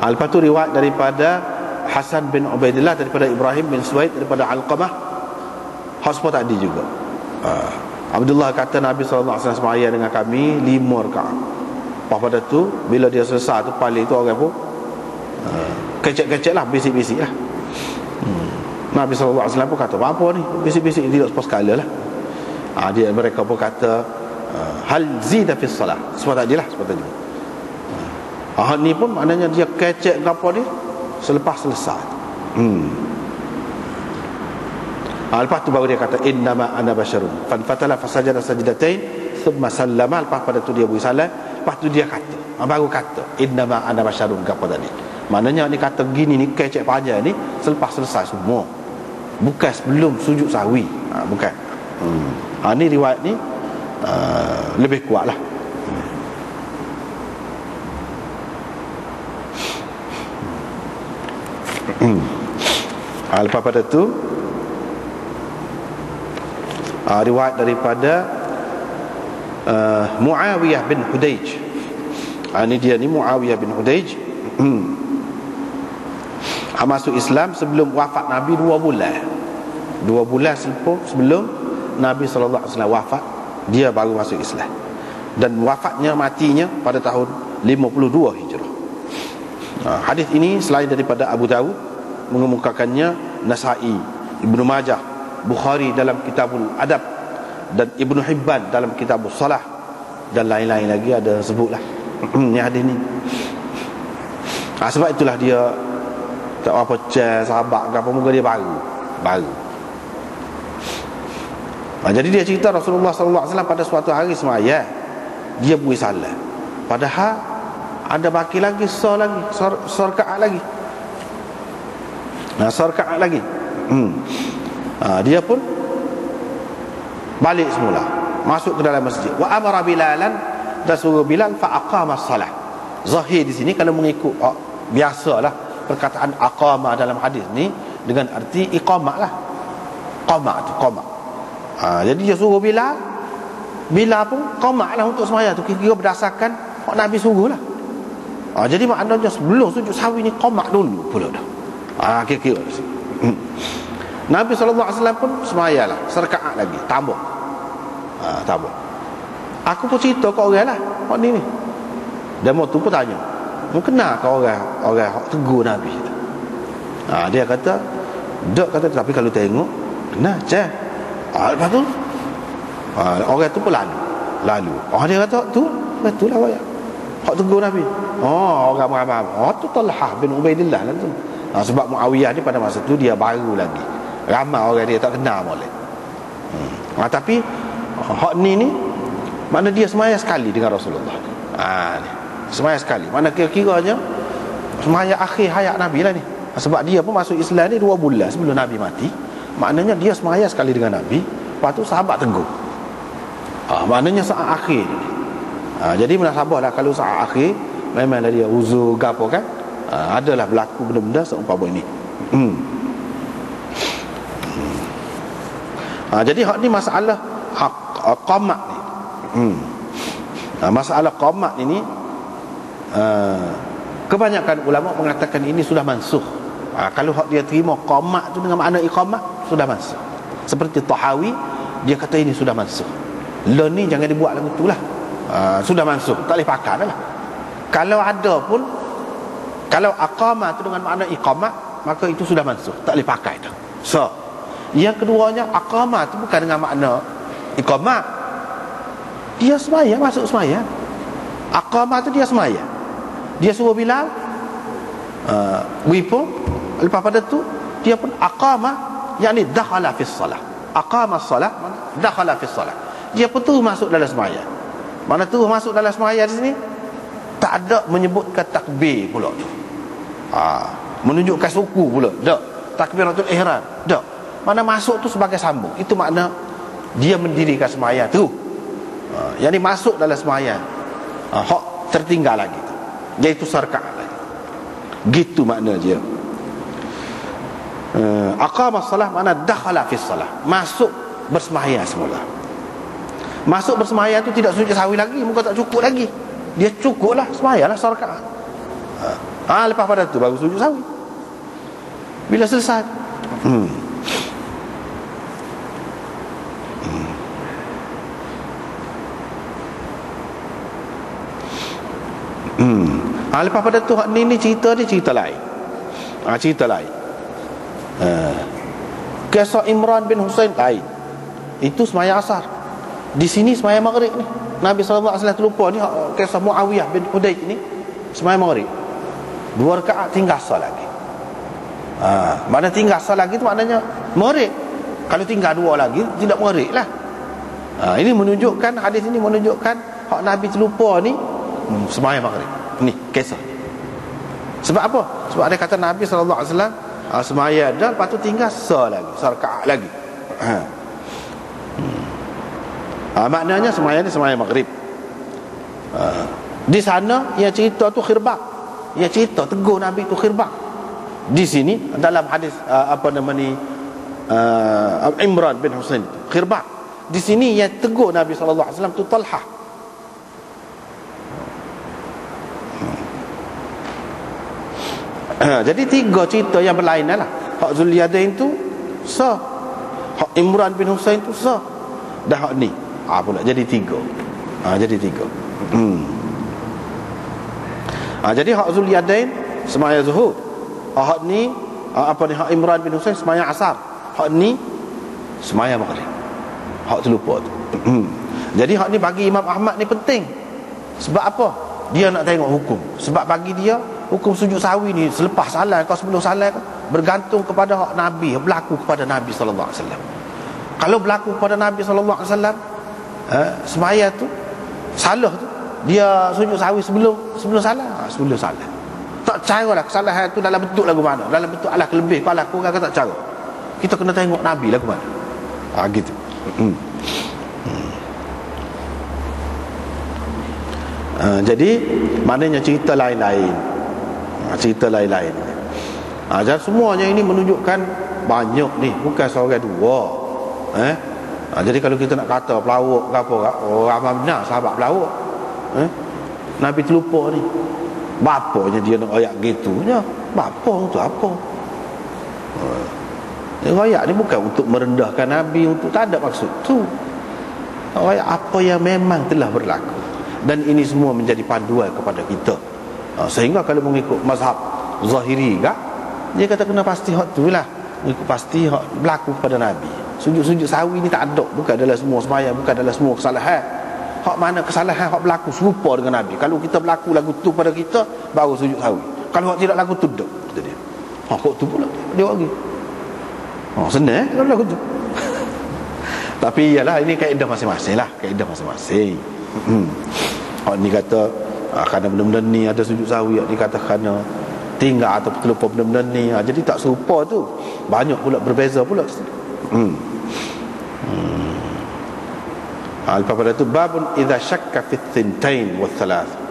ha, lepas tu riwayat daripada Hasan bin Ubaidillah daripada Ibrahim bin Suwaid daripada Al-Qamah Hotspot tadi juga ha, Abdullah kata Nabi SAW semaya dengan kami lima rakaat. Lepas pada tu bila dia selesai tu paling tu orang pun uh, kecek-kecek lah bisik-bisik lah. Hmm. Nabi SAW pun kata apa ni bisik-bisik tidak sepas sekala lah. Ha, dia mereka pun kata hal zida fi. Sebab tadi lah sebab tadi. Ha, ni pun maknanya dia kecek apa ni selepas selesai. Hmm. Ha, lepas tu baru dia kata innama ana basyarun. Fan fatala fasajada sajdatain thumma sallama lepas pada tu dia beri salam, lepas tu dia kata. Ha, baru kata innama ana basyarun apa tadi. Maknanya ni kata gini ni kecek panjang ni selepas selesai semua. Bukan sebelum sujud sahwi. Ha, bukan. Hmm. Ha, ni riwayat ni uh, lebih kuat lah. Hmm. Ha, lepas pada tu uh, riwayat daripada uh, Muawiyah bin Hudaij uh, ini dia ni Muawiyah bin Hudaij uh, masuk Islam sebelum wafat Nabi dua bulan. Dua bulan sebelum Nabi SAW wafat dia baru masuk Islam. Dan wafatnya matinya pada tahun 52 Hijrah. Uh, hadis ini selain daripada Abu Dawud mengemukakannya Nasai Ibnu Majah Bukhari dalam kitabul adab dan Ibnu Hibban dalam kitabul salah dan lain-lain lagi ada sebutlah. Ni hadis ni. Ha, sebab itulah dia tak apa cah sahabat ke apa muka dia baru baru. Ha, jadi dia cerita Rasulullah sallallahu alaihi wasallam pada suatu hari semaya dia beri salam. Padahal ada baki lagi sor lagi sor lagi nah sor lagi. Hmm. Ha, dia pun balik semula. Masuk ke dalam masjid. Wa amara bilalan dan suruh bilal fa aqama salah zahir di sini kalau mengikut oh, biasalah perkataan aqama dalam hadis ni dengan arti iqamah lah. Qama tu qama. Ha, jadi dia suruh bilal bila pun qama lah untuk semaya tu. Kira berdasarkan Nabi suruh lah ha, jadi maknanya sebelum sujud sawi ni qama dulu pula dah ha, kira-kira hmm. Nabi SAW pun semayalah Serkaat lagi Tambah ha, Tambah Aku pun cerita ke orang lah Kau ni ni. Dan tu pun tanya Kau kenal ke orang Orang tegur Nabi? Ha, Dia kata Dok kata Tapi kalau tengok Kenal Cah. Ha, Lepas tu ha, Orang tu pun lalu Lalu. Oh dia kata Tu Betul lah orang Hak tegur Nabi. Oh orang ramai Oh tu Talhah bin Ubaidillah lah tu ha, Sebab Muawiyah ni pada masa tu Dia baru lagi. Ramai orang dia tak kenal boleh hmm. ha, tapi hak ni ni mana dia semaya sekali dengan Rasulullah. Ha, ni. semaya sekali. Mana kira-kiranya semaya akhir hayat Nabi lah ni. Ha, sebab dia pun masuk Islam ni dua bulan sebelum Nabi mati. Maknanya dia semaya sekali dengan Nabi. Lepas tu sahabat teguh ha, maknanya saat akhir ni. Ha, jadi menasabah lah kalau saat akhir memanglah dia uzur gapo kan ha, adalah berlaku benda-benda seumpama ini. Hmm. ha, jadi hak ni masalah hak uh, qamat ni. Hmm. ha, masalah qamat ini uh, kebanyakan ulama mengatakan ini sudah mansuh ha, kalau hak dia terima qamat tu dengan makna iqamat sudah mansuh seperti Tahawi dia kata ini sudah mansuh lo ni jangan dibuat lagu tu lah. Ha, sudah mansuh tak boleh pakai dah lah kalau ada pun kalau aqamah tu dengan makna iqamat maka itu sudah mansuh tak boleh pakai dah so yang keduanya aqamah itu bukan dengan makna iqamah. Dia semaya masuk semaya. Aqamah itu dia semaya. Dia suruh Bilal uh, wipo lepas pada tu dia pun aqamah yakni dakhala fi salah. Aqama salah dakhala fi salah. Dia pun tu masuk dalam semaya. Mana tu masuk dalam semaya di sini? Tak ada menyebutkan takbir pula tu. Ha, menunjukkan suku pula. Tak. Takbiratul ihram. Tak. Mana masuk tu sebagai sambung. Itu makna Dia mendirikan semaya tu. Ha, Yang ni masuk dalam semaya ha, Hak tertinggal lagi tu. Iaitu lagi. Gitu makna dia. Uh, Aqamah salah Mana dakhala fis salah. Masuk bersemaya semula. Masuk bersemaya tu tidak sujud sawi lagi. Muka tak cukup lagi. Dia cukup lah Semaya lah ha, lepas pada tu baru sujud sawi. Bila selesai. Hmm. Hmm. Ha, lepas pada tu ni ni cerita ni cerita lain. Ha, cerita lain. Ha. Kisah Imran bin Husain lain. Itu semaya asar. Di sini semaya maghrib ni. Nabi SAW terlupa ni kisah Muawiyah bin Hudaid ni semaya maghrib. Dua rakaat tinggal asar lagi. Ha, mana tinggal asar lagi tu maknanya maghrib. Kalau tinggal dua lagi tidak maghrib lah. Ha, ini menunjukkan hadis ini menunjukkan hak Nabi terlupa ni hmm, semayang maghrib ni kisah sebab apa sebab ada kata Nabi SAW uh, semayang dah lepas tu tinggal sah lagi sarka'ah lagi ha. hmm. uh, maknanya semayang ni semayang maghrib uh, di sana yang cerita tu khirbak yang cerita tegur Nabi tu khirbak di sini dalam hadis uh, apa nama ni uh, Imran bin Husain khirbak di sini yang tegur Nabi SAW tu Talhah Ha, jadi tiga cerita yang berlainan lah. Hak Zuliyadain tu sah. Hak Imran bin Husain tu sah. Dan hak ni. Ha, pula jadi tiga. Ha, Jadi tiga. Hmm. Ha, Jadi hak Zuliyadain Semaya Zuhur ha, Hak ni ha, Apa ni Hak Imran bin Husain Semaya Asar. Hak ni Semaya Maghrib. Hak terlupa tu. Hmm. Jadi hak ni bagi Imam Ahmad ni penting. Sebab apa? Dia nak tengok hukum. Sebab bagi dia hukum sujud sawi ni selepas salat kau sebelum salat bergantung kepada hak nabi berlaku kepada nabi sallallahu alaihi wasallam. Kalau berlaku kepada nabi sallallahu alaihi wasallam eh, semaya tu salah tu. Dia sujud sawi sebelum sebelum salat sebelum salat tak cara lah kesalahan tu dalam bentuk lagu mana. Dalam bentuk alah kelebih alah kurang tak cara. Kita kena tengok nabi lagu mana ha, gitu. Hmm. Uh, jadi maknanya cerita lain-lain. Ha, cerita lain-lain. Ha, dan semuanya ini menunjukkan banyak ni bukan seorang dua. Eh? ha, jadi kalau kita nak kata pelawak ke apa oh, ramai benar sahabat pelawak. Eh? Nabi terlupa ni bapaknya dia nak ayat gitu ya bapa untuk apa? Ha. ayat ni bukan untuk merendahkan Nabi untuk tak ada maksud tu. Ayat apa yang memang telah berlaku. Dan ini semua menjadi panduan kepada kita. Ha, sehingga kalau mengikut mazhab zahiri kah dia kata kena pasti hak tu lah. Mengikut pasti hak berlaku pada Nabi. Sujud-sujud sawi ni tak ada. Bukan adalah semua semayang bukan adalah semua kesalahan hak mana kesalahan hak berlaku. Serupa dengan Nabi. Kalau kita berlaku lagu tu pada kita baru sujud sawi. Kalau hak tidak lagu tu duduk kata dia. Ha, kok tu pula. Dia lagi oh, senang kalau lagu tu. Tapi ialah ini kaedah masing-masing lah. Kaedah masing-masing. Hmm. Hak ni kata ha, kerana benda-benda ni ada sujud sawi ni kata kerana tinggal atau terlupa benda-benda ni. Ha, jadi tak serupa tu. Banyak pula berbeza pula. Hmm. hmm. Ha, lepas pada tu babun idha syakka fit thintain wa thalath